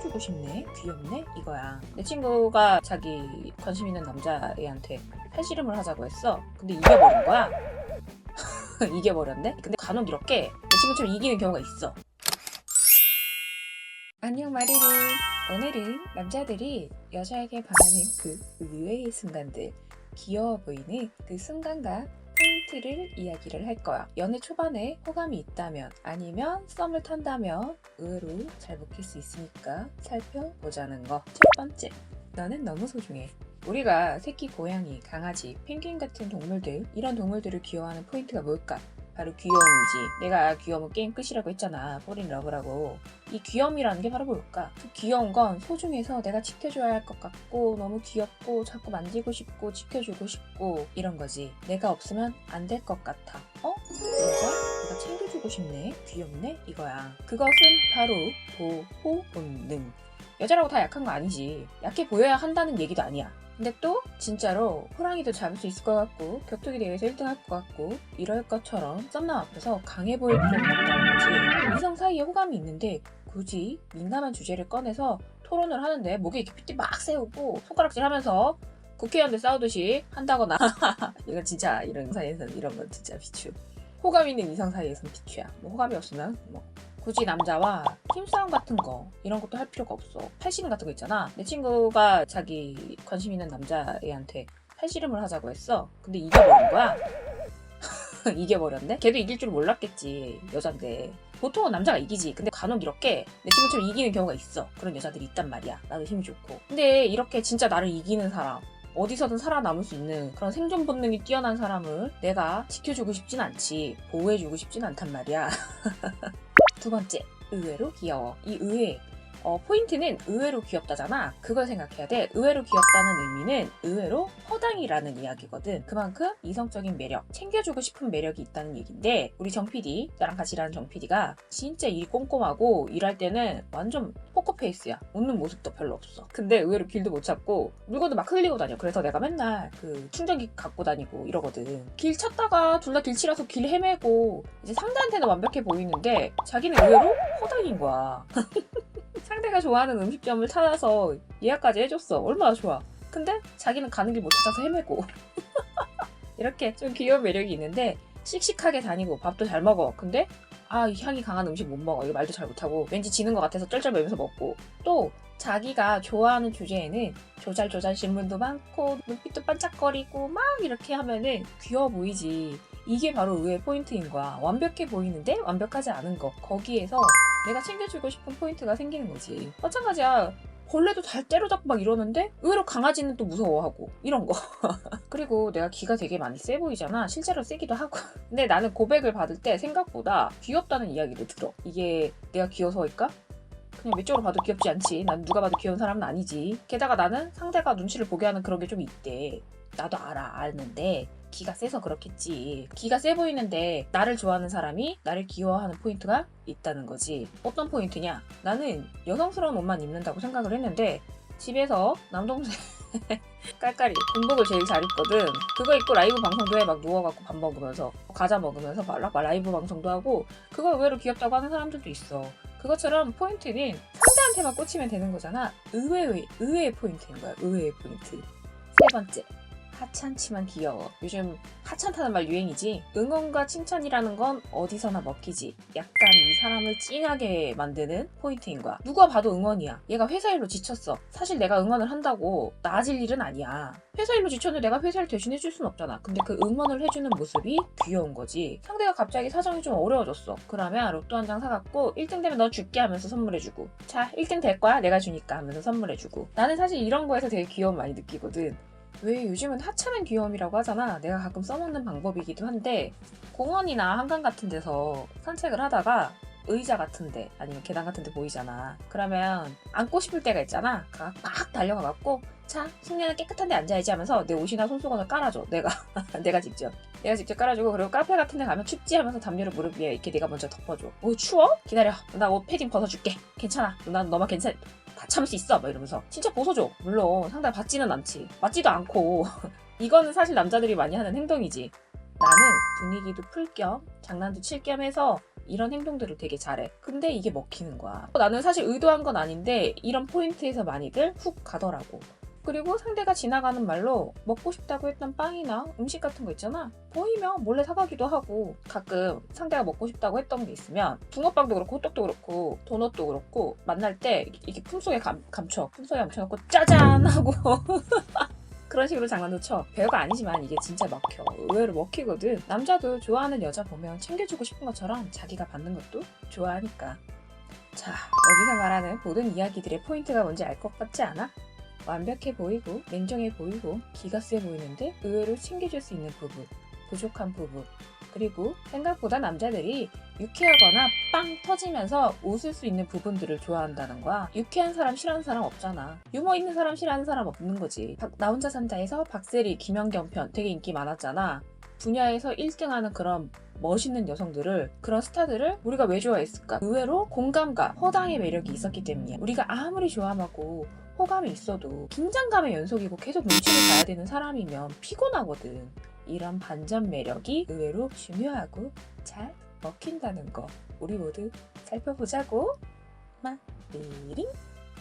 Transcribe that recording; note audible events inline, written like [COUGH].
챙겨주고 싶네. 귀엽네. 이거야. 내 친구가 자기 관심 있는 남자애한테 팔씨름을 하자고 했어. 근데 이겨버린 거야. [LAUGHS] 이겨버렸네? 근데 간혹 이렇게 내 친구처럼 이기는 경우가 있어. 안녕 마리리. 오늘은 남자들이 여자에게 반하는 그 의외의 순간들 귀여워 보이는 그 순간과 포인트를 이야기를 할 거야. 연애 초반에 호감이 있다면 아니면 썸을 탄다면 의외로 잘 먹힐 수 있으니까 살펴보자는 거. 첫 번째, 너는 너무 소중해. 우리가 새끼 고양이, 강아지, 펭귄 같은 동물들 이런 동물들을 귀여워하는 포인트가 뭘까? 바로 귀여움이지. 내가 귀여움은 게임 끝이라고 했잖아. 포린 러브라고. 이 귀여움이라는 게 바로 뭘까? 그 귀여운 건 소중해서 내가 지켜줘야 할 것 같고 너무 귀엽고 자꾸 만지고 싶고 지켜주고 싶고 이런 거지. 내가 없으면 안 될 것 같아. 어? 여자? 내가 챙겨주고 싶네. 귀엽네. 이거야. 그것은 바로 보호 본능. 여자라고 다 약한 거 아니지. 약해 보여야 한다는 얘기도 아니야. 근데 또 진짜로 호랑이도 잡을 수 있을 것 같고 격투기 대회에서 1등 할 것 같고 이럴 것처럼 썸남 앞에서 강해 보일 필요는 없다는 거지. 이성 사이에 호감이 있는데 굳이 민감한 주제를 꺼내서 토론을 하는데 목에 이렇게 핏대 막 세우고 손가락질 하면서 국회의원들 싸우듯이 한다거나 [LAUGHS] 이건 진짜 이런 사이에서는 이런 건 진짜 비추. 호감 있는 이성 사이에서는 비추야. 뭐 호감이 없으면 뭐 굳이 남자와 힘싸움 같은 거 이런 것도 할 필요가 없어. 팔씨름 같은 거 있잖아. 내 친구가 자기 관심 있는 남자애한테 팔씨름을 하자고 했어. 근데 이겨버린 거야. [LAUGHS] 이겨버렸네? 걔도 이길 줄 몰랐겠지. 여잔데. 보통은 남자가 이기지. 근데 간혹 이렇게 내 친구처럼 이기는 경우가 있어. 그런 여자들이 있단 말이야. 나도 힘이 좋고. 근데 이렇게 진짜 나를 이기는 사람. 어디서든 살아남을 수 있는 그런 생존 본능이 뛰어난 사람을 내가 지켜주고 싶진 않지. 보호해주고 싶진 않단 말이야. [LAUGHS] 두 번째, 의외로 귀여워. 이 의외. 어, 포인트는 의외로 귀엽다잖아. 그걸 생각해야 돼. 의외로 귀엽다는 의미는 의외로 허당이라는 이야기거든. 그만큼 이성적인 매력, 챙겨주고 싶은 매력이 있다는 얘기인데, 우리 정 PD, 나랑 같이 일하는 정 PD가 진짜 일 꼼꼼하고 일할 때는 완전 포커페이스야. 웃는 모습도 별로 없어. 근데 의외로 길도 못 찾고, 물건도 막 흘리고 다녀. 그래서 내가 맨날 그 충전기 갖고 다니고 이러거든. 길 찾다가 둘 다 길치라서 길 헤매고, 이제 상대한테는 완벽해 보이는데, 자기는 의외로 허당인 거야. [LAUGHS] 상대가 좋아하는 음식점을 찾아서 예약까지 해줬어. 얼마나 좋아. 근데 자기는 가는 길 못 찾아서 헤매고. [LAUGHS] 이렇게 좀 귀여운 매력이 있는데 씩씩하게 다니고 밥도 잘 먹어. 근데 아, 이 향이 강한 음식 못 먹어. 이거 말도 잘 못하고 왠지 지는 것 같아서 쩔쩔매면서 먹고. 또 자기가 좋아하는 주제에는 조잘조잘 질문도 많고 눈빛도 반짝거리고 막 이렇게 하면은 귀여워 보이지. 이게 바로 의외의 포인트인 거야. 완벽해 보이는데 완벽하지 않은 거. 거기에서 내가 챙겨주고 싶은 포인트가 생기는 거지. 마찬가지야. 벌레도 잘 때려잡고 막 이러는데 의외로 강아지는 또 무서워하고 이런 거. [LAUGHS] 그리고 내가 기가 되게 많이 세 보이잖아. 실제로 세기도 하고. [LAUGHS] 근데 나는 고백을 받을 때 생각보다 귀엽다는 이야기를 들어. 이게 내가 귀여서일까? 그냥 외적으로 봐도 귀엽지 않지. 난 누가 봐도 귀여운 사람은 아니지. 게다가 나는 상대가 눈치를 보게 하는 그런 게 좀 있대. 나도 알아, 아는데 기가 세서 그렇겠지. 기가 세 보이는데 나를 좋아하는 사람이 나를 귀여워하는 포인트가 있다는 거지. 어떤 포인트냐? 나는 여성스러운 옷만 입는다고 생각을 했는데 집에서 남동생 [LAUGHS] 깔깔이 군복을 제일 잘 입거든. 그거 입고 라이브 방송도 해. 막 누워갖고 밥 먹으면서 과자 먹으면서 막 라- 라이브 방송도 하고 그거 의외로 귀엽다고 하는 사람들도 있어. 그것처럼 포인트는 상대한테만 꽂히면 되는 거잖아. 의외의 의외의 포인트인 거야. 의외의 포인트. 세 번째. 하찮지만 귀여워. 요즘 하찮다는 말 유행이지. 응원과 칭찬이라는 건 어디서나 먹히지. 약간 이 사람을 찡하게 만드는 포인트인 거야. 누가 봐도 응원이야. 얘가 회사 일로 지쳤어. 사실 내가 응원을 한다고 나아질 일은 아니야. 회사 일로 지쳤는데 내가 회사를 대신 해줄 순 없잖아. 근데 그 응원을 해주는 모습이 귀여운 거지. 상대가 갑자기 사정이 좀 어려워졌어. 그러면 로또 한 장 사갖고 1등 되면 너 줄게 하면서 선물해주고. 자, 1등 될 거야? 내가 주니까 하면서 선물해주고. 나는 사실 이런 거에서 되게 귀여움 많이 느끼거든. 왜 요즘은 하찮은 귀여움이라고 하잖아. 내가 가끔 써먹는 방법이기도 한데 공원이나 한강 같은 데서 산책을 하다가 의자 같은데 아니면 계단 같은데 보이잖아. 그러면 앉고 싶을 때가 있잖아. 가- 막 달려가갖고 자 승리는 깨끗한데 앉아야지 하면서 내 옷이나 손수건을 깔아줘. 내가 [LAUGHS] 내가 직접 내가 직접 깔아주고 그리고 카페 같은 데 가면 춥지 하면서 담요를 무릎 위에 이렇게 내가 먼저 덮어줘. 오 추워? 기다려. 나 옷 패딩 벗어줄게. 괜찮아. 난 너만 괜찮. 다 참을 수 있어. 막 이러면서 진짜 벗어줘. 물론 상대 받지는 않지. 맞지도 않고 [LAUGHS] 이거는 사실 남자들이 많이 하는 행동이지. 나는 분위기도 풀 겸 장난도 칠 겸 해서 이런 행동들을 되게 잘해. 근데 이게 먹히는 거야. 나는 사실 의도한 건 아닌데 이런 포인트에서 많이들 훅 가더라고. 그리고 상대가 지나가는 말로 먹고 싶다고 했던 빵이나 음식 같은 거 있잖아. 보이면 몰래 사가기도 하고 가끔 상대가 먹고 싶다고 했던 게 있으면 붕어빵도 그렇고 호떡도 그렇고 도넛도 그렇고 만날 때 이렇게 품속에 감, 감춰. 품속에 감춰놓고 짜잔 하고 [LAUGHS] 그런 식으로 장난도 쳐. 별거 아니지만 이게 진짜 먹혀. 의외로 먹히거든. 남자도 좋아하는 여자 보면 챙겨주고 싶은 것처럼 자기가 받는 것도 좋아하니까. 자, 여기서 말하는 모든 이야기들의 포인트가 뭔지 알 것 같지 않아? 완벽해 보이고 냉정해 보이고 기가 세 보이는데 의외로 챙겨줄 수 있는 부분, 부족한 부분. 그리고 생각보다 남자들이 유쾌하거나 빵 터지면서 웃을 수 있는 부분들을 좋아한다는 거야. 유쾌한 사람 싫어하는 사람 없잖아. 유머 있는 사람 싫어하는 사람 없는 거지. 박- 나 혼자 산다에서 박세리, 김연경 편 되게 인기 많았잖아. 분야에서 1등하는 그런 멋있는 여성들을 그런 스타들을 우리가 왜 좋아했을까? 의외로 공감과 허당의 매력이 있었기 때문이야. 우리가 아무리 좋아하고 호감이 있어도 긴장감의 연속이고 계속 눈치를 봐야 되는 사람이면 피곤하거든. 이런 반전 매력이 의외로 중요하고 잘 먹힌다는 거 우리 모두 살펴보자고. 마리링